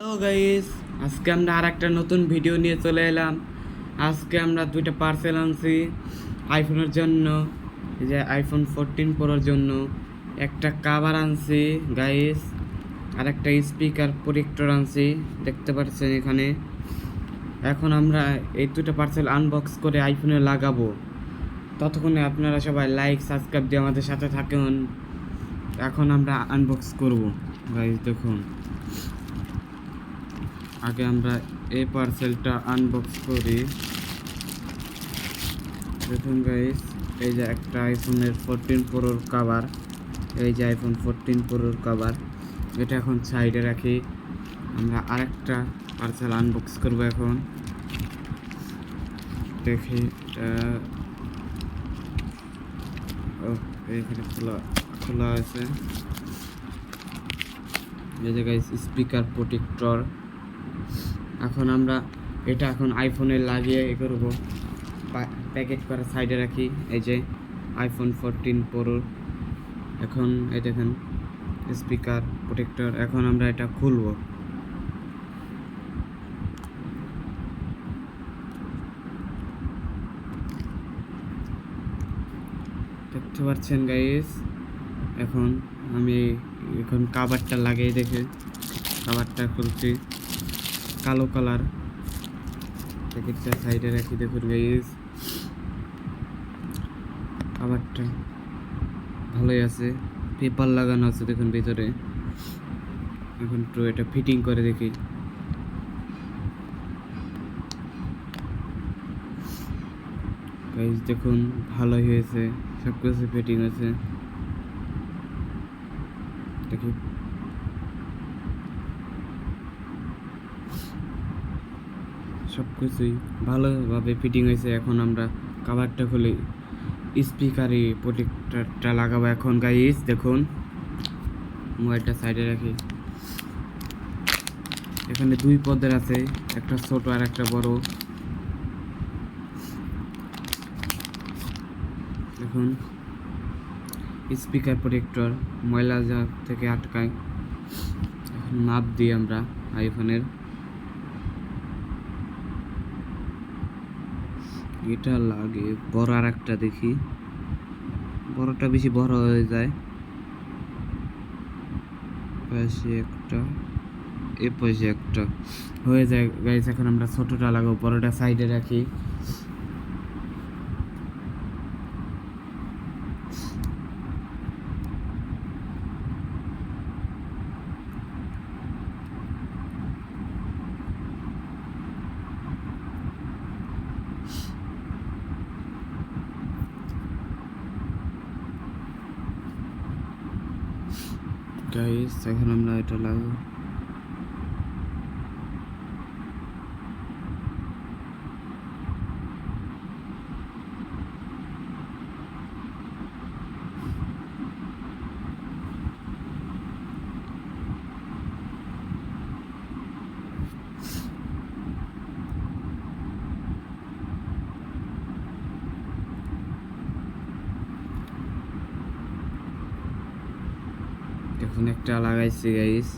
Hello guys আজকে আমরা আর একটা নতুন ভিডিও নিয়ে চলে এলাম। আজকে আমরা দুইটা পার্সেল আনছি আইফোনের জন্য যে আইফোন ফোরটিন প্রোর জন্য। একটা কাভার আনছি গাইস আর একটা স্পিকার প্রোটেক্টর আনছি, দেখতে পাচ্ছেন এখানে। এখন আমরা এই দুটো পার্সেল আনবক্স করে আইফোনে লাগাবো। ততক্ষণে আপনারা সবাই লাইক সাবস্ক্রাইব দিয়ে আমাদের সাথে থাকুন। এখন আমরা আনবক্স করব। গাইস দেখুন। আগে আমরা এই পার্সেলটা আনবক্স করি। দেখুন গাইস এই যে একটা আইফোনের ফোরটিন প্রোর কাভার এই যে আইফোন ফোরটিন প্রোর কাভার এটা এখন সাইডে রাখি। আমরা আরেকটা পার্সেল আনবক্স করব এখন। দেখি এইখানে খোলা খোলা আছে। এই যে গাইস স্পিকার প্রোটেক্টর এখন আমরা এটা এখন আইফোনে লাগিয়ে এ করব। প্যাকেট করে সাইডে রাখি। এই যে আইফোন ফোরটিন প্রো এখন এই দেখেন স্পিকার প্রোটেক্টর এখন আমরা এটা খুলব। দেখতে পাচ্ছেন গাইস এখন আমি এখন কাভারটা লাগিয়ে দেখে কাভারটা খুলছি। কালো কালার। প্যাকেটটা সাইডে রাখি দেখুন গাইস কাভারটা ভালোই আছে। পেপার লাগানো আছে দেখুন ভিতরে। এখন একটু এটা ফিটিং করে দেখি। গাইস দেখুন, ভালোই হয়েছে। সব কিছু ফিটিং আছে। দেখি। সব কিছুই ভালোভাবে ফিটিং হয়েছে। এখন আমরা কাভারটা খুলে। স্পিকারে প্রোটেক্টরটা লাগাবো এখন গাইস দেখুন। মোবাইলটা সাইডে রাখি। এখানে দুই পদের আছে, একটা ছোট আর একটা বড়। দেখুন স্পিকার প্রোটেক্টর ময়লা যা থেকে আটকায়। মাপ দিই আমরা আইফোনের এটা লাগে, বড় আর একটা দেখি। বড়টা বেশি বড় হয়ে যায়। পাশে একটা, এ পাশে একটা। হয়ে যায় গাইস এখন আমরা ছোটটা লাগাবো, বড়টা সাইডে রাখি। গাইস এখন আমরা এটা লাগাবো। এখন একটা লাগাইছি গাইস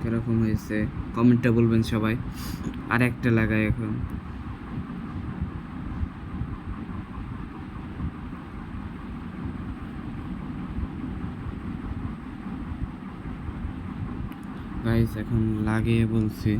কীরকম হয়েছে? কমেন্টটা বলবেন সবাই। আর একটা লাগাই এখন। গাইস এখন লাগিয়ে বলছি।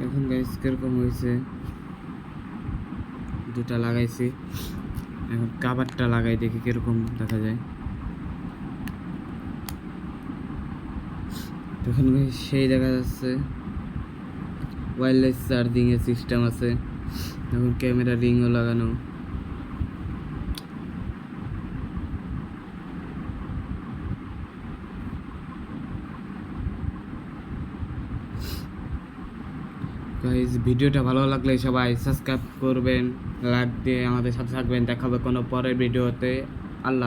এখন গাইস কীরকম হয়েছে? দুটা লাগাইছি। এখন কাবারটা লাগাই দেখি কীরকম দেখা যায়। guys, সেই দেখা যাচ্ছে। ওয়্যারলেস চার্জিংয়ের সিস্টেম আছে। এখন ক্যামেরা রিংও লাগানো। গাইজ ভিডিওটা ভালো লাগলে সবাই সাবস্ক্রাইব করবেন লাইক দিয়ে আমাদের সাথে থাকবেন, দেখাবে কোনো পরের ভিডিওতে।